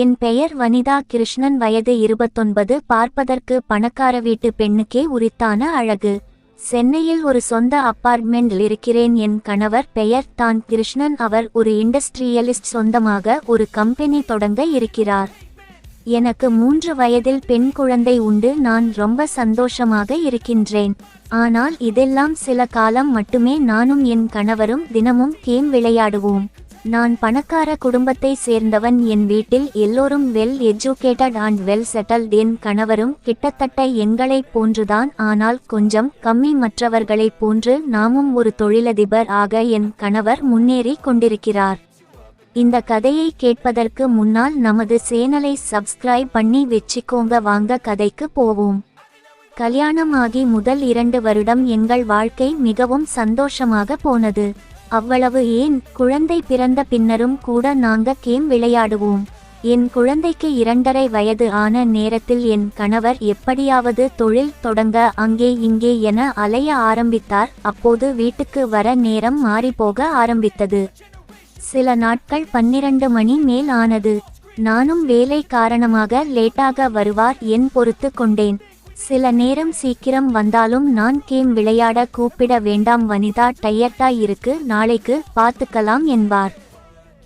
என் பெயர் வனிதா கிருஷ்ணன் வயது இருபத்தொன்பது. பார்ப்பதற்கு பணக்கார வீட்டு பெண்ணுக்கே உரித்தான அழகு. சென்னையில் ஒரு சொந்த அப்பார்ட்மெண்டில் இருக்கிறேன் என் கணவர். பெயர் தான் கிருஷ்ணன். அவர் ஒரு இண்டஸ்ட்ரியலிஸ்ட் சொந்தமாக ஒரு கம்பெனி தொடங்க இருக்கிறார். எனக்கு மூன்று வயதில் பெண் குழந்தை உண்டு. நான் ரொம்ப சந்தோஷமாக இருக்கின்றேன். ஆனால் இதெல்லாம் சில காலம் மட்டுமே. நானும் என் கணவரும் தினமும் கேம் விளையாடுவோம். நான் பணக்கார குடும்பத்தை சேர்ந்தவன் என் வீட்டில் எல்லோரும் well educated and well settled என் கணவரும் கிட்டத்தட்ட எங்களைப் போன்றுதான். ஆனால் கொஞ்சம் கம்மி மற்றவர்களைப் போன்று நாமும் ஒரு தொழிலதிபர் ஆக என் கணவர் முன்னேறி கொண்டிருக்கிறார். இந்த கதையை கேட்பதற்கு முன்னால் நமது சேனலை சப்ஸ்கிரைப் பண்ணி வெச்சிக்கோங்க. வாங்க கதைக்கு போவோம். கல்யாணமாகி முதல் இரண்டு வருடம் எங்கள் வாழ்க்கை மிகவும் சந்தோஷமாக போனது. அவ்வளவு ஏன்? குழந்தை பிறந்த பின்னரும் கூட நாங்க கேம் விளையாடுவோம். என் குழந்தைக்கு இரண்டரை வயது ஆன நேரத்தில் என் கணவர் எப்படியாவது தொழில் தொடங்க அங்கே இங்கே என அலைய ஆரம்பித்தார். அப்போது வீட்டுக்கு வர நேரம் மாறிப்போக ஆரம்பித்தது. சில நாட்கள் பன்னிரண்டு மணி மேல் ஆனது. நானும் வேலை காரணமாக லேட்டாக வருவார் என் பொறுத்து கொண்டேன். சில நேரம் சீக்கிரம் வந்தாலும் நான் கேம் விளையாட கூப்பிட வேண்டாம் வனிதா டயர்டா இருக்கு நாளைக்கு பார்த்துக்கலாம் என்பார்.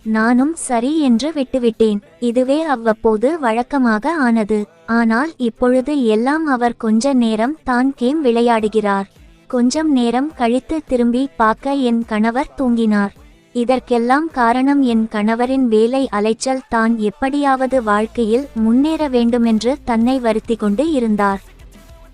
நானும் சரி என்று விட்டுவிட்டேன். இதுவே அவ்வப்போது வழக்கமாக ஆனது. ஆனால் இப்பொழுது எல்லாம் அவர் கொஞ்ச நேரம் தான் கேம் விளையாடுகிறார். கொஞ்சம் நேரம் கழித்து திரும்பி பார்க்க என் கணவர் தூங்கினார். இதற்கெல்லாம் காரணம் என் கணவரின் வேலை அலைச்சல். தான் எப்படியாவது வாழ்க்கையில் முன்னேற வேண்டுமென்று தன்னை வருத்தி கொண்டு இருந்தார்.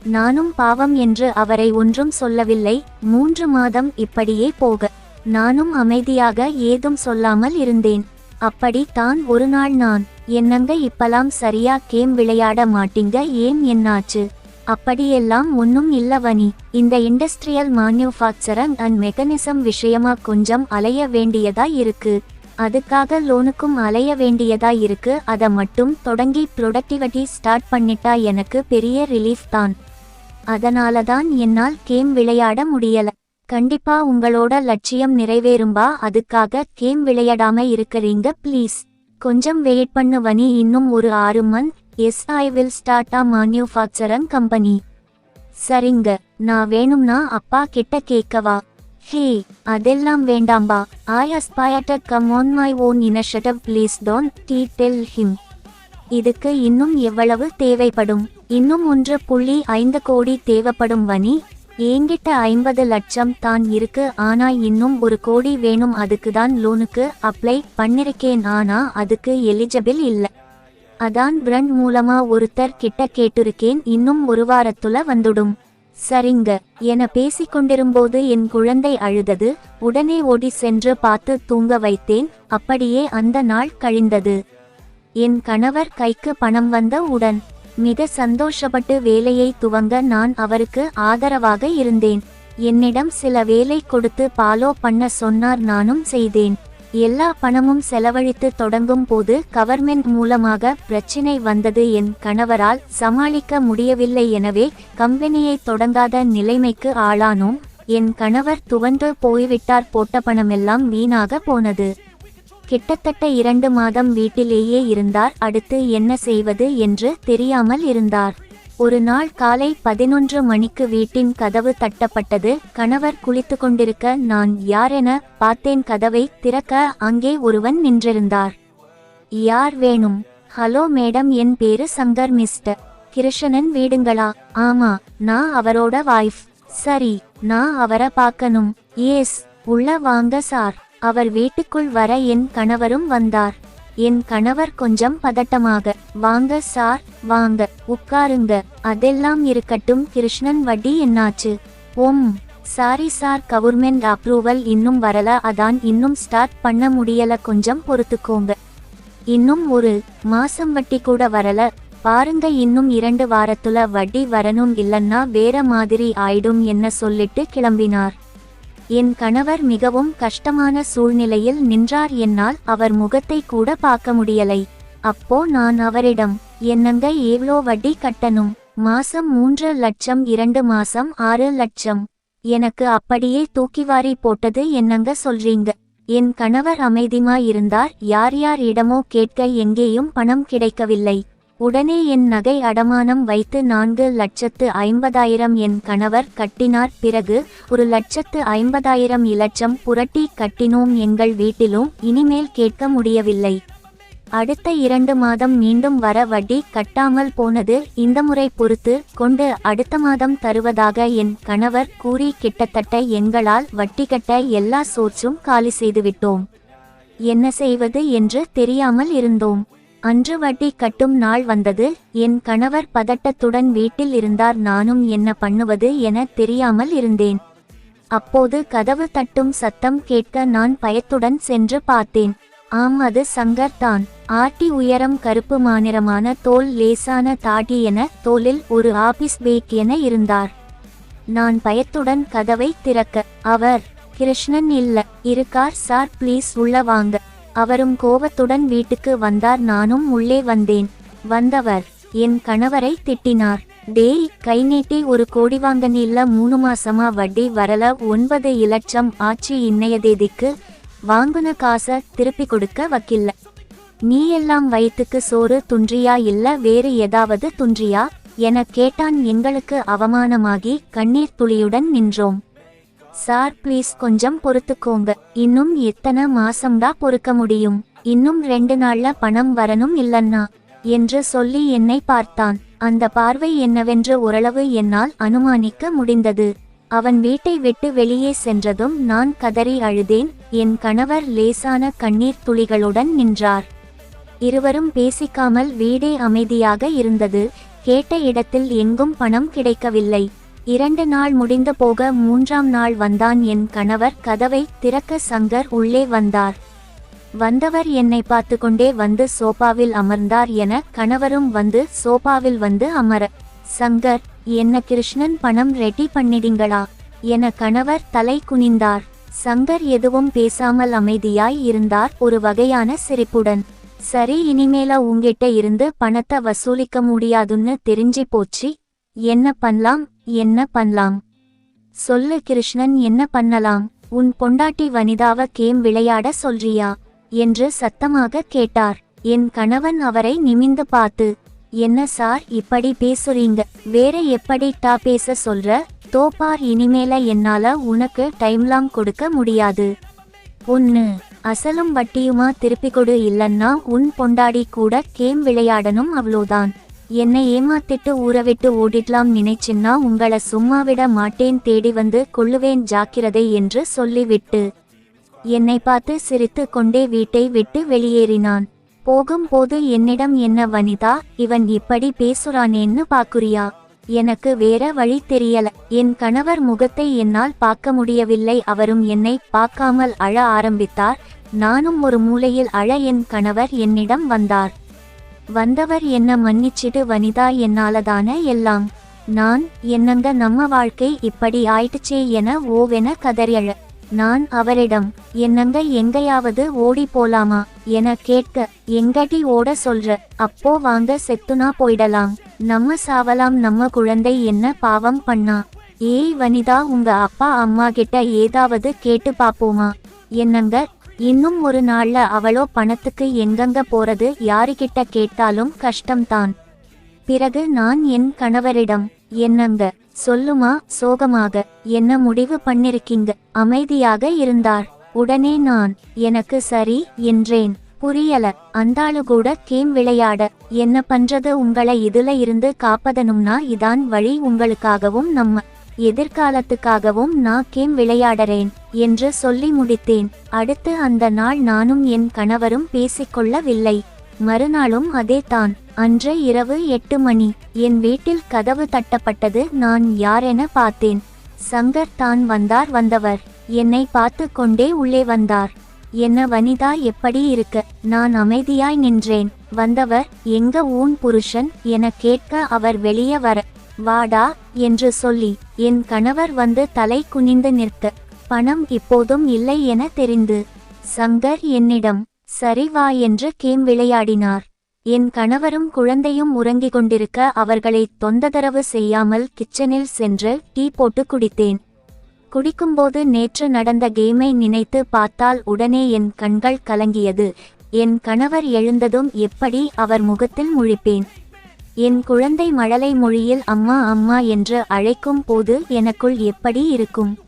நானும் பாவம் என்று அவரை ஒன்றும் சொல்லவில்லை. மூன்று மாதம் இப்படியே போக நானும் அமைதியாக ஏதும் சொல்லாமல் இருந்தேன். அப்படி தான் ஒரு நாள் நான் என்னங்க இப்பலாம் சரியா கேம் விளையாட மாட்டீங்க ஏன் என்னாச்சு? அப்படியெல்லாம் ஒன்னும் இல்லவனி இந்த இண்டஸ்ட்ரியல் மேனுஃபேக்சரங் அண்ட் மெக்கனிசம் விஷயமா கொஞ்சம் அலைய வேண்டியதா இருக்கு. அதுக்காக லோனுக்கும் அலைய வேண்டியதா இருக்கு. அதை மட்டும் தொடங்கி ப்ரொடக்டிவிட்டி ஸ்டார்ட் பண்ணிட்டா எனக்கு பெரிய ரிலீஃப் தான். அதனால தான் என்னால் கேம் விளையாட முடியல. கண்டிப்பா உங்களோட லட்சியம் நிறைவேறும்பா. அதுக்காக கேம் விளையாடாம இருக்கிறீங்க ப்ளீஸ் கொஞ்சம் வெயிட் பண்ணு வனி. இன்னும் ஒரு ஆறு month as I will start a manufacturing company சரிங்க. நான் வேணும்னா அப்பா கிட்ட கேட்கவா ஹே அதெல்லாம் வேண்டாம்பா. I aspired come on my own initiative please don't tell him இதுக்கு இன்னும் எவ்வளவு தேவைப்படும்? இன்னும் ஒன்று புள்ளி ஐந்து கோடி தேவைப்படும் வனி. என்கிட்ட ஐம்பது லட்சம் தான் இருக்கு. ஆனா இன்னும் ஒரு கோடி வேணும். அதுக்கு தான் லோனுக்கு அப்ளை பண்ணிருக்கேன். ஆனா அதுக்கு எலிஜிபிள் இல்ல. அதான் பிரண்ட் மூலமா ஒருத்தர் கிட்ட கேட்டிருக்கேன். இன்னும் ஒரு வாரத்துல வந்துடும். சரிங்க. என பேசிக்கொண்டிரும்போது என் குழந்தை அழுதது. உடனே ஓடி சென்று பார்த்து தூங்க வைத்தேன். அப்படியே அந்த நாள் கழிந்தது. என் கணவர் கைக்கு பணம் வந்த உடன் மிக சந்தோஷப்பட்டு வேலையை துவங்க நான் அவருக்கு ஆதரவாக இருந்தேன். என்னிடம் சில வேலை கொடுத்து பாலோ பண்ண சொன்னார் நானும் செய்தேன். எல்லா பணமும் செலவழித்து தொடங்கும் போது கவர்மெண்ட் மூலமாக பிரச்சினை வந்தது. என் கணவரால் சமாளிக்க முடியவில்லை எனவே கம்பெனியை தொடங்காத நிலைமைக்கு ஆளானோம். என் கணவர் துவண்டு போய்விட்டார் போட்ட பணமெல்லாம் வீணாக போனது. கிட்டத்தட்ட இரண்டு மாதம் வீட்டிலேயே இருந்தார். அடுத்து என்ன செய்வது என்று தெரியாமல் இருந்தார். ஒரு நாள் காலை பதினொன்று மணிக்கு வீட்டின் கதவு தட்டப்பட்டது. கணவர் குளித்து கொண்டிருக்க நான் யாரென பார்த்தேன் கதவை திறக்க அங்கே ஒருவன் நின்றிருந்தார். யார் வேணும்? ஹலோ மேடம் என் பேரு சங்கர் மிஸ்டர் கிருஷ்ணன் வீடுங்களா? ஆமா நான் அவரோட வைஃப் சரி நான் அவரை பார்க்கணும். ஏஸ் உள்ள வாங்க சார். அவர் வீட்டுக்குள் வர என் கணவரும் வந்தார். என் கணவர் கொஞ்சம் பதட்டமாக வாங்க சார் வாங்க உட்காருங்க அதெல்லாம் இருக்கட்டும் கிருஷ்ணன் வட்டி என்னாச்சு? ஓம் சாரி சார் கவர்மெண்ட் அப்ரூவல் இன்னும் வரல அதான் இன்னும் ஸ்டார்ட் பண்ண முடியல கொஞ்சம் பொறுத்துக்கோங்க. இன்னும் ஒரு மாசம் வட்டி கூட வரல பாருங்க இன்னும் இரண்டு வாரத்துல வட்டி வரணும் இல்லன்னா வேற மாதிரி ஆயிடும் என்ன சொல்லிட்டு கிளம்பினார். என் கணவர் மிகவும் கஷ்டமான சூழ்நிலையில் நின்றார் என்னால் அவர் முகத்தை கூட பார்க்க முடியலை. அப்போ நான் அவரிடம் என்னங்க எவ்வளோ வட்டி கட்டணும்? மாசம் மூன்று லட்சம் இரண்டு மாசம் ஆறு லட்சம். எனக்கு அப்படியே தூக்கிவாரி போட்டது என்னங்க சொல்றீங்க? என் கணவர் அமைதிமாயிருந்தார். யார் யார் இடமோ கேட்க எங்கேயும் பணம் கிடைக்கவில்லை. உடனே என் நகை அடமானம் வைத்து நான்கு லட்சத்து ஐம்பதாயிரம் என் கணவர் கட்டினார். பிறகு ஒரு லட்சத்து ஐம்பதாயிரம் இலட்சம் புரட்டி கட்டினோம் எங்கள் வீட்டிலும் இனிமேல் கேட்க முடியவில்லை. அடுத்த இரண்டு மாதம் மீண்டும் வர வட்டி கட்டாமல் போனது. இந்த முறை பொறுத்து கொண்டு அடுத்த மாதம் தருவதாக என் கணவர் கூறி கிட்டத்தட்ட எங்களால் வட்டி கட்ட எல்லா சோர்ஸும் காலி செய்துவிட்டோம். என்ன செய்வது என்று தெரியாமல் இருந்தோம். அன்று வட்டி கட்டும் நாள் வந்தது. என் கணவர் பதட்டத்துடன் வீட்டில் இருந்தார். நானும் என்ன பண்ணுவது என தெரியாமல் இருந்தேன். அப்போது கதவு தட்டும் சத்தம் கேட்க நான் பயத்துடன் சென்று பார்த்தேன். ஆம் அது சங்கர் தான். ஆட்டி உயரம் கருப்பு மாநிறமான தோல் லேசான தாடி என தோலில் ஒரு ஆபீஸ் பேக் என இருந்தார். நான் பயத்துடன் கதவை திறக்க அவர் கிருஷ்ணன் இல்ல இருக்கார் சார் ப்ளீஸ் உள்ள வாங்க. அவரும் கோபத்துடன் வீட்டுக்கு வந்தார். நானும் உள்ளே வந்தேன். வந்தவர் என் கணவரை திட்டினார். டேய் கை நீட்டி ஒரு கோடி வாங்க மூணு மாசமா வட்டி வரல. ஒன்பது இலட்சம் ஆச்சு. இன்னைய தேதிக்கு வாங்குன காசை திருப்பி கொடுக்க வக்கில்ல. நீ எல்லாம் வயிற்றுக்கு சோறு துன்றியா? இல்ல வேறு ஏதாவது துன்றியா? என கேட்டான். எங்களுக்கு அவமானமாகி கண்ணீர் துளியுடன் நின்றோம். சார் ப்ளீஸ் கொஞ்சம் பொறுத்துக்கோங்க. இன்னும் எத்தனை மாசம்டா பொறுக்க முடியும்? இன்னும் ரெண்டு நாள்ல பணம் வரணும் இல்லன்னா? என்று சொல்லி என்னை பார்த்தான். அந்த பார்வை என்னவென்று ஓரளவு என்னால் அனுமானிக்க முடிந்தது. அவன் வீட்டை விட்டு வெளியே சென்றதும் நான் கதறி அழுதேன். என் கணவர் லேசான கண்ணீர் துளிகளுடன் நின்றார். இருவரும் பேசிக்காமல் வீடே அமைதியாக இருந்தது. கேட்ட இடத்தில் எங்கும் பணம் கிடைக்கவில்லை. இரண்டு நாள் முடிந்து போக மூன்றாம் நாள் வந்தான் என் கணவர். கதவை திறக்க சங்கர் உள்ளே வந்தார். வந்தவர் என்னை பார்த்து கொண்டே வந்து சோபாவில் அமர்ந்தார் என கணவரும் வந்து சோபாவில் வந்து அமர சங்கர் என்ன கிருஷ்ணன் பணம் ரெடி பண்ணிடுங்களா என கணவர் தலை குனிந்தார். சங்கர் எதுவும் பேசாமல் அமைதியாய் இருந்தார். ஒரு வகையான சிரிப்புடன் சரி இனிமேல உங்கிட்ட இருந்து பணத்தை வசூலிக்க முடியாதுன்னு தெரிஞ்சு போச்சு. என்ன பண்ணலாம்? என்ன பண்ணலாம்? சொல்லு கிருஷ்ணன் என்ன பண்ணலாம்? உன் பொண்டாட்டி வனிதாவ கேம் விளையாட சொல்றியா? என்று சத்தமாக கேட்டார். என் கணவன் அவரை நிமிந்து பார்த்து என்ன சார் இப்படி பேசுறீங்க? வேற எப்படி டா பேச சொல்ற? தோப்பார் இனிமேல என்னால உனக்கு டைம்லாம் கொடுக்க முடியாது. ஒன்னு அசலும் வட்டியுமா திருப்பி கொடு இல்லன்னா உன் பொண்டாடி கூட கேம் விளையாடணும் அவ்வளோதான். என்னை ஏமாத்திட்டு ஊறவிட்டு ஓடிடலாம் நினைச்சின்னா உங்கள சும்மா விட மாட்டேன் தேடி வந்து கொள்ளுவேன் ஜாக்கிரதை என்று சொல்லிவிட்டு என்னை பார்த்து சிரித்து கொண்டே வீட்டை விட்டு வெளியேறினான். போகும்போது என்னிடம் என்ன வனிதா இவன் இப்படி பேசுறானேன்னு பாக்குறியா? எனக்கு வேற வழி தெரியல. என் கணவர் முகத்தை என்னால் பார்க்க முடியவில்லை. அவரும் என்னை பார்க்காமல் அழ ஆரம்பித்தார். நானும் ஒரு மூலையில் அழ என் கணவர் என்னிடம் வந்தார். வந்தவர் என்ன மன்னிச்சிடு வனிதா என்னாலதான எல்லாம். நான் என்னங்க நம்ம வாழ்க்கை இப்படி ஆயிடுச்சே என ஓவென கதறியழ. நான் அவரிடம் என்னங்க எங்கேயாவது ஓடி போலாமா என கேட்க எங்கடி ஓட சொல்ற? அப்போ வாங்க செத்துனா போயிடலாம். நம்ம சாவலாம் நம்ம குழந்தை என்ன பாவம் பண்ணா? ஏய் வனிதா உங்க அப்பா அம்மா கிட்ட ஏதாவது கேட்டு பாப்போமா? என்னங்க இன்னும் ஒரு நாள்ல அவளோ பணத்துக்கு எங்கெங்க போறது யாருகிட்ட கேட்டாலும் கஷ்டம்தான். பிறகு நான் என் கணவரிடம் என்னங்க சொல்லுமா சோகமாக என்ன முடிவு பண்ணிருக்கீங்க? அமைதியாக இருந்தார். உடனே நான் எனக்கு சரி என்றேன். புரியல அந்தாளு கூட கேம் விளையாட என்ன பண்றது உங்களை இதுல இருந்து காப்பதனும்னா இதான் வழி உங்களுக்காகவும் நம்ம எதிர்காலத்துக்காகவும் நான் கேம் விளையாடறேன் என்று சொல்லி முடித்தேன். அடுத்து அந்த நாள் நானும் என் கணவரும் பேசிக்கொள்ளவில்லை. மறுநாளும் அதே தான் அன்று இரவு எட்டு மணி. என் வீட்டில் கதவு தட்டப்பட்டது நான் யாரென பார்த்தேன். சங்கர் தான் வந்தார் வந்தவர். என்னை பார்த்து கொண்டே உள்ளே வந்தார். என்ன வனிதா எப்படி இருக்க? நான் அமைதியாய் நின்றேன். வந்தவர் எங்க ஊன் புருஷன்? என கேட்க அவர் வெளியே வர வாடா என்று சொல்லி என் கணவர் வந்து தலை குனிந்து நிற்க பணம் இப்போதும் இல்லை என தெரிந்து சங்கர் என்னிடம் சரி வா என்று கேம் விளையாடினார். என் கணவரும் குழந்தையும் உறங்கிக் கொண்டிருக்க அவர்களை தொந்ததரவு செய்யாமல் கிச்சனில் சென்று டீ போட்டு குடித்தேன். குடிக்கும்போது நேற்று நடந்த கேமை நினைத்து பார்த்தால் உடனே என் கண்கள் கலங்கியது. என் கணவர் எழுந்ததும் எப்படி அவர் முகத்தில் முழிப்பேன். என் குழந்தை மழலை மொழியில் அம்மா அம்மா என்று அழைக்கும் போது எனக்குள் எப்படி இருக்கும்?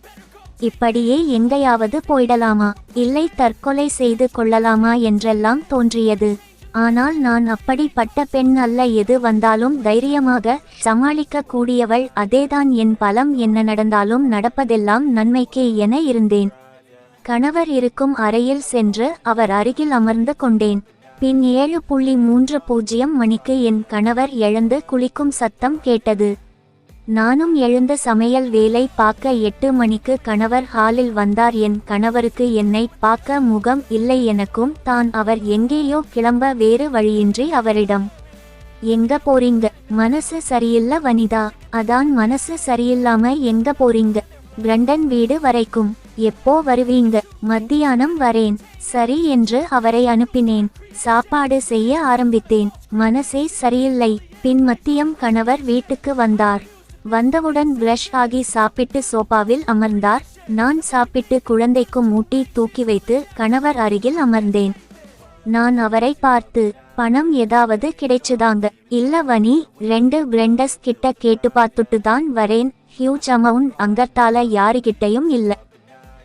இப்படியே எங்கேயாவது போயிடலாமா? இல்லை தற்கொலை செய்து கொள்ளலாமா என்றெல்லாம் தோன்றியது. ஆனால் நான் அப்படிப்பட்ட பெண் அல்ல எது வந்தாலும் தைரியமாக சமாளிக்க கூடியவள் அதேதான். என் பலம் என்ன நடந்தாலும் நடப்பதெல்லாம் நன்மைக்கே என இருந்தேன். கணவர் இருக்கும் அறையில் சென்று அவர் அருகில் அமர்ந்து கொண்டேன். பின் ஏழு புள்ளி மூன்று பூஜ்ஜியம் மணிக்கு என் கணவர் எழுந்து குளிக்கும் சத்தம் கேட்டது. நானும் எழுந்த சமையல் வேலை பார்க்க எட்டு மணிக்கு கணவர் ஹாலில் வந்தார். என் கணவருக்கு என்னை பார்க்க முகம் இல்லை எனக்கும் தான் அவர் எங்கேயோ கிளம்ப வேறு வழியின்றி அவரிடம் எங்க போறீங்க? மனசு சரியில்ல வனிதா. அதான் மனசு சரியில்லாம எங்க போறீங்க? பிரண்டன் வீடு வரைக்கும். எப்போ வருவீங்க? மத்தியானம் வரேன். சரி என்று அவரை அனுப்பினேன். சாப்பாடு செய்ய ஆரம்பித்தேன். மனசே சரியில்லை. பின் மத்தியம் கணவர் வீட்டுக்கு வந்தார். வந்தவுடன் பிரஷ் ஆகி சாப்பிட்டு சோபாவில் அமர்ந்தார். நான் சாப்பிட்டு குழந்தைக்கு மூட்டி தூக்கி வைத்து கணவர் அருகில் அமர்ந்தேன். நான் அவரை பார்த்து பணம் ஏதாவது கிடைச்சுதாங்க. இல்ல வனி ரெண்டு பிரெண்டஸ் கிட்ட கேட்டு பார்த்துட்டு தான் வரேன். ஹியூஜ் அமௌண்ட் அங்கத்தால யாருகிட்டையும் இல்லை.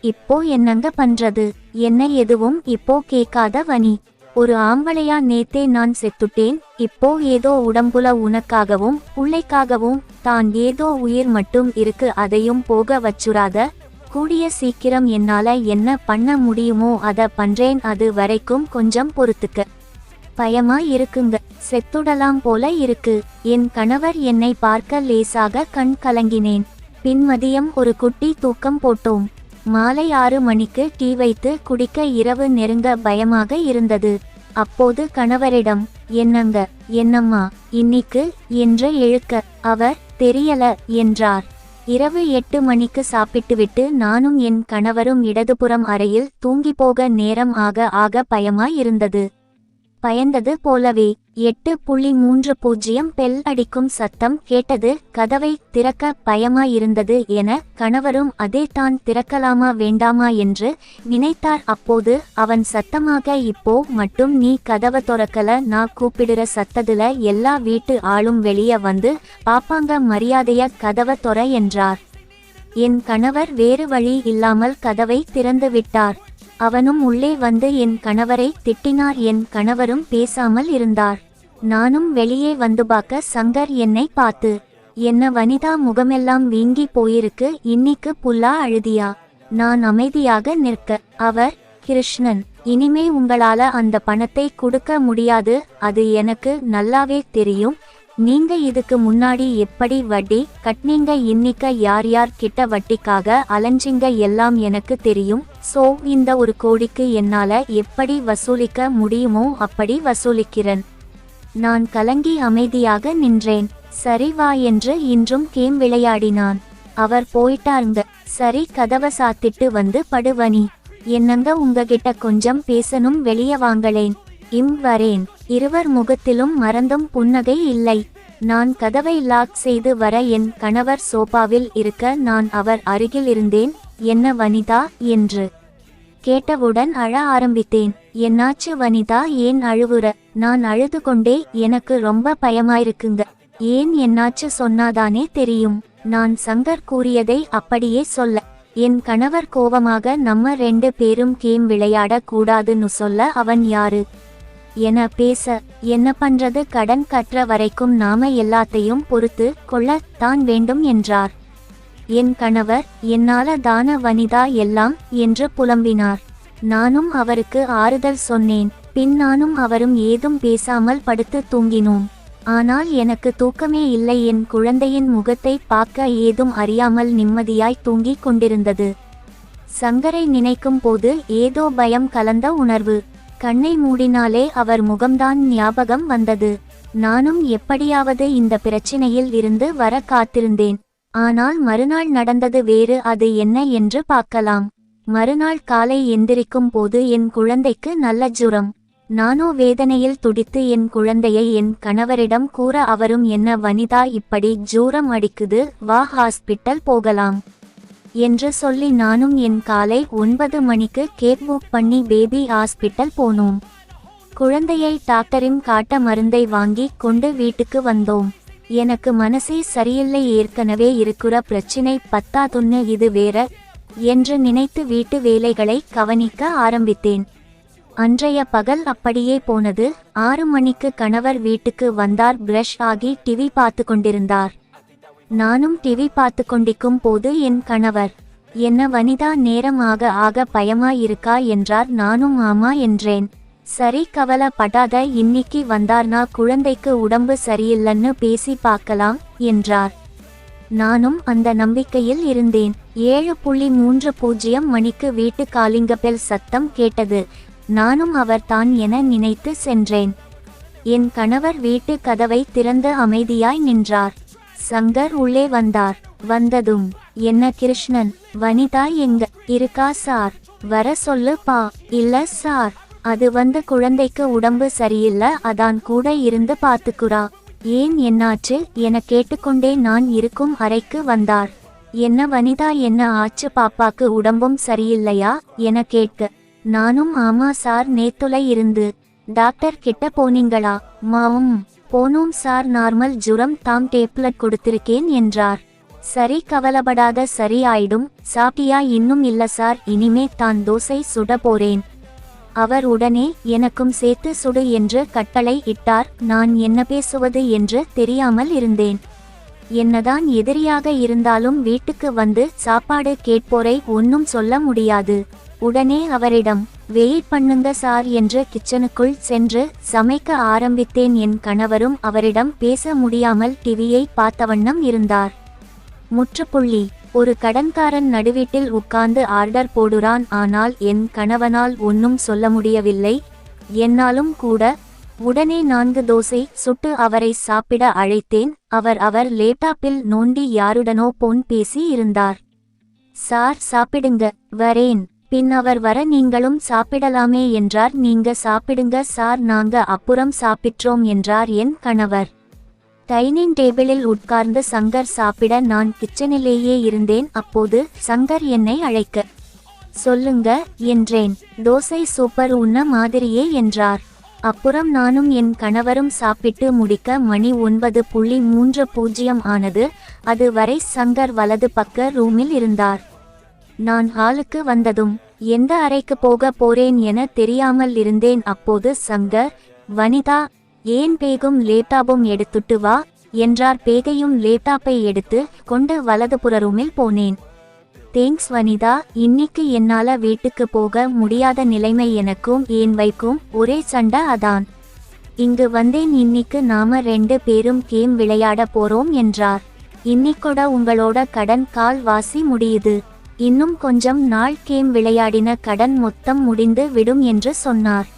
இப்போ என்னங்க பண்றது? என்ன எதுவும் இப்போ கேட்காத வனி. ஒரு ஆம்பளையா நேத்தே நான் செத்துட்டேன் இப்போ ஏதோ உடம்புல உனக்காகவும் புள்ளைக்காகவும் தான் ஏதோ உயிர் மட்டும் இருக்கு அதையும் போக வச்சுராத கூடிய சீக்கிரம் என்னால என்ன பண்ண முடியுமோ அத பண்றேன் அது வரைக்கும் கொஞ்சம் பொறுத்துக்க. பயமா இருக்குங்க. செத்துடலாம் போல இருக்கு. என் கணவர் என்னை பார்க்க லேசாக கண் கலங்கினேன். பின் மதியம் ஒரு குட்டி தூக்கம் போட்டோம். மாலை ஆறு மணிக்கு டீ வைத்து குடிக்க இரவு நெருங்க பயமாக இருந்தது. அப்போது கணவரிடம் என்னங்க என்னம்மா இன்னிக்கு என்று இழுக்க அவர் தெரியல என்றார். இரவு எட்டு மணிக்கு சாப்பிட்டுவிட்டு நானும் என் கணவரும் இடதுபுறம் அறையில் தூங்கி போக நேரம் ஆக ஆக பயமாய் இருந்தது பயந்தது போலவே. எட்டு புள்ளி மூன்று பூஜ்ஜியம் பெல் அடிக்கும் சத்தம் கேட்டது கதவை திறக்க பயமாயிருந்தது என கணவரும் அதே தான் திறக்கலாமா வேண்டாமா என்று நினைத்தார். அப்போது அவன் சத்தமாக இப்போ மட்டும் நீ கதவை துறக்கல நான் கூப்பிடுற சத்ததுல எல்லா வீட்டு ஆளும் வெளிய வந்து பாப்பாங்க மரியாதைய கதவை தொற என்றார். என் கணவர் வேறு வழி இல்லாமல் கதவை திறந்து விட்டார். அவனும் உள்ளே வந்து என் கணவரை திட்டினார் என் கணவரும் பேசாமல் இருந்தார். நானும் வெளியே வந்து பார்க்க சங்கர் என்னை பார்த்து என்ன வனிதா முகமெல்லாம் வீங்கி போயிருக்கு இன்னிக்கு புல்லா அழுதியா? நான் அமைதியாக நிற்க அவர் கிருஷ்ணன் இனிமே உங்களால அந்த பணத்தை கொடுக்க முடியாது அது எனக்கு நல்லாவே தெரியும். நீங்க இதுக்கு முன்னாடி எப்படி வட்டி கட்னீங்க இன்னிக்க யார் யார் கிட்ட வட்டிக்காக அலைஞ்சிங்க? எல்லாம் எனக்கு தெரியும். சோ இந்த ஒரு கோடிக்கு என்னால எப்படி வசூலிக்க முடியுமோ அப்படி வசூலிக்கிறேன். நான் கலங்கி அமைதியாக நின்றேன். சரி வா என்று இன்றும் கேம் விளையாடினான். அவர் போயிட்டாருங்க. சரி கதவை சாத்திட்டு வந்து படுவனி. என்னங்க உங்ககிட்ட கொஞ்சம் பேசணும்? வெளியே வாங்களேன். இம் வரேன். இருவர் முகத்திலும் மறந்தும் புன்னகை இல்லை. நான் கதவை லாக் செய்து வர என் கணவர் சோபாவில் இருக்க நான் அவர் அருகில் இருந்தேன். என்ன வனிதா? என்று கேட்டவுடன் அழ ஆரம்பித்தேன். என்னாச்சு வனிதா? ஏன் அழுவுற? நான் அழுது கொண்டே எனக்கு ரொம்ப பயமாயிருக்குங்க. ஏன் என்னாச்சு சொன்னாதானே தெரியும். நான் சங்கர் கூறியதை அப்படியே சொல்ல. என் கணவர் கோபமாக நம்ம ரெண்டு பேரும் கேம் விளையாட கூடாதுன்னு சொல்ல அவன் யாரு? என பேச என்ன பண்றது கடன் கற்ற வரைக்கும் நாம எல்லாத்தையும் பொறுத்து கொள்ளத்தான் வேண்டும் என்றார். என் கணவர் என்னால தான வனிதா எல்லாம் என்று புலம்பினார். நானும் அவருக்கு ஆறுதல் சொன்னேன் பின் நானும் அவரும் ஏதும் பேசாமல் படுத்து தூங்கினோம். ஆனால் எனக்கு தூக்கமே இல்லை என் குழந்தையின் முகத்தை பார்க்க ஏதும் அறியாமல் நிம்மதியாய் தூங்கிக் கொண்டிருந்தது. சங்கரை நினைக்கும் போது ஏதோ பயம் கலந்த உணர்வு. கண்ணை மூடினாலே அவர் முகம்தான் ஞாபகம் வந்தது. நானும் எப்படியாவது இந்த பிரச்சினையில் இருந்து வர காத்திருந்தேன். ஆனால் மறுநாள் நடந்தது வேறு அது என்ன என்று பார்க்கலாம். மறுநாள் காலை எந்திரிக்கும் போது என் குழந்தைக்கு நல்ல ஜுரம். நானோ வேதனையில் துடித்து என் குழந்தையை என் கணவரிடம் கூற அவரும் என்ன வனிதா இப்படி ஜூரம் அடிக்குது? வா ஹாஸ்பிட்டல் போகலாம். என்று சொல்லி நானும் என் காலை ஒன்பது மணிக்கு கேப் புக் பண்ணி பேபி ஹாஸ்பிட்டல் போனோம். குழந்தையை டாக்டரின் காட்ட மருந்தை வாங்கி கொண்டு வீட்டுக்கு வந்தோம். எனக்கு மனசே சரியில்லை ஏற்கனவே இருக்கிற பிரச்சினை பத்தாதுன்னு இது வேற என்று நினைத்து வீட்டு வேலைகளை கவனிக்க ஆரம்பித்தேன். அன்றைய பகல் அப்படியே போனது. ஆறு மணிக்கு கணவர் வீட்டுக்கு வந்தார் பிரஷ் ஆகி டிவி பார்த்து கொண்டிருந்தார். நானும் டிவி பார்த்து கொண்டிருக்கும் போது என் கணவர் என்ன வனிதா நேரம் ஆக ஆக பயமா இருக்கா என்றார். நானும் ஆமா என்றேன். சரி கவலைப்படாத இன்னிக்கு வந்தார்னா குழந்தைக்கு உடம்பு சரியில்லைன்னு பேசி பார்க்கலாம் என்றார். நானும் அந்த நம்பிக்கையில் இருந்தேன். ஏழு புள்ளி மூன்று பூஜ்ஜியம் மணிக்கு வீட்டு காலிங்கப்பெல் சத்தம் கேட்டது. நானும் அவர்தான் என நினைத்து சென்றேன். என் கணவர் வீட்டு கதவை திறந்து அமைதியாய் நின்றார். சங்கர் உள்ளே வந்தார். வந்ததும் என்ன கிருஷ்ணன் வனிதா எங்க? இருக்கா சார்? வர சொல்லு பா. இல்ல சார். அது வந்து குழந்தைக்கு உடம்பு சரியில்லை அதான் கூட இருந்து பாத்துக்குறா. ஏன் என்னாச்சு? என கேட்டுக்கொண்டே நான் இருக்கும் அறைக்கு வந்தார். என்ன வனிதா என்ன ஆச்சு? பாப்பாக்கு உடம்பும் சரியில்லையா? என கேட்க நானும் ஆமா சார் நேத்துல இருந்து. டாக்டர் கிட்ட போனீங்களா? மாவும் போனோம் சார் நார்மல் ஜுரம் தாம் டேப்லெட் கொடுத்திருக்கேன் என்றார். சரி கவலைப்படாத சரி ஆயிடும் சாப்பிட்டியா? இன்னும் இல்ல சார் இனிமே தான் தோசை சுட போறேன். அவர் உடனே எனக்கும் சேர்த்து சுடு என்று கட்டளை இட்டார். நான் என்ன பேசுவது? என்று தெரியாமல் இருந்தேன். என்னதான் எதிரியாக இருந்தாலும் வீட்டுக்கு வந்து சாப்பாடு கேட்போரை ஒன்னும் சொல்ல முடியாது. உடனே அவரிடம் வெயிட் பண்ணுங்க சார் என்று கிச்சனுக்குள் சென்று சமைக்க ஆரம்பித்தேன். என் கணவரும் அவரிடம் பேச முடியாமல் டிவியை பார்த்தவண்ணம் இருந்தார். முற்றுப்புள்ளி ஒரு கடன்காரன் நடுவீட்டில் உட்கார்ந்து ஆர்டர் போடுறான். ஆனால் என் கணவனால் ஒன்னும் சொல்ல முடியவில்லை. என்னாலும் கூட உடனே நான்கு தோசை சுட்டு அவரை சாப்பிட அழைத்தேன். அவர் அவர் லேப்டாப்பில் நோண்டி யாருடனோ போன் பேசி இருந்தார். சார் சாப்பிடுங்க வரேன். பின் அவர் வர நீங்களும் சாப்பிடலாமே என்றார். நீங்க சாப்பிடுங்க சார் நாங்க அப்புறம் சாப்பிட்றோம் என்றார் என் கணவர். டைனிங் டேபிளில் உட்கார்ந்து சங்கர் சாப்பிட நான் கிச்சனிலேயே இருந்தேன். அப்போது சங்கர் என்னை அழைக்க சொல்லுங்க என்றேன். தோசை சூப்பர் உண்ண மாதிரியே என்றார். அப்புறம் நானும் என் கணவரும் சாப்பிட்டு முடிக்க மணி ஒன்பது புள்ளி மூன்று பூஜ்ஜியம் ஆனது. அது வரை சங்கர் வலது பக்க ரூமில் இருந்தார். நான் ஹாலுக்கு வந்ததும் எந்த அறைக்கு போக போறேன் என தெரியாமல் இருந்தேன். அப்போது சங்கர் வனிதா ஏன் பேகும் லேப்டாப்பும் எடுத்துட்டு வா? என்றார். பேகையும் லேப்டாப்பை எடுத்து கொண்டு வலதுபுற ரூமில் போனேன். தேங்க்ஸ் வனிதா. இன்னைக்கு என்னால வீட்டுக்கு போக முடியாத நிலைமை எனக்கும் ஏன் வைக்கும் ஒரே சண்டை அதான். இங்கு வந்தேன். இன்னைக்கு நாம ரெண்டு பேரும் கேம் விளையாட போறோம் என்றார். இன்னைக்கூட உங்களோட கடன் கால் வாசி முடியுது. இன்னும் கொஞ்சம் நாள் கேம் விளையாடின கடன் மொத்தம் முடிந்து விடும் என்று சொன்னார்.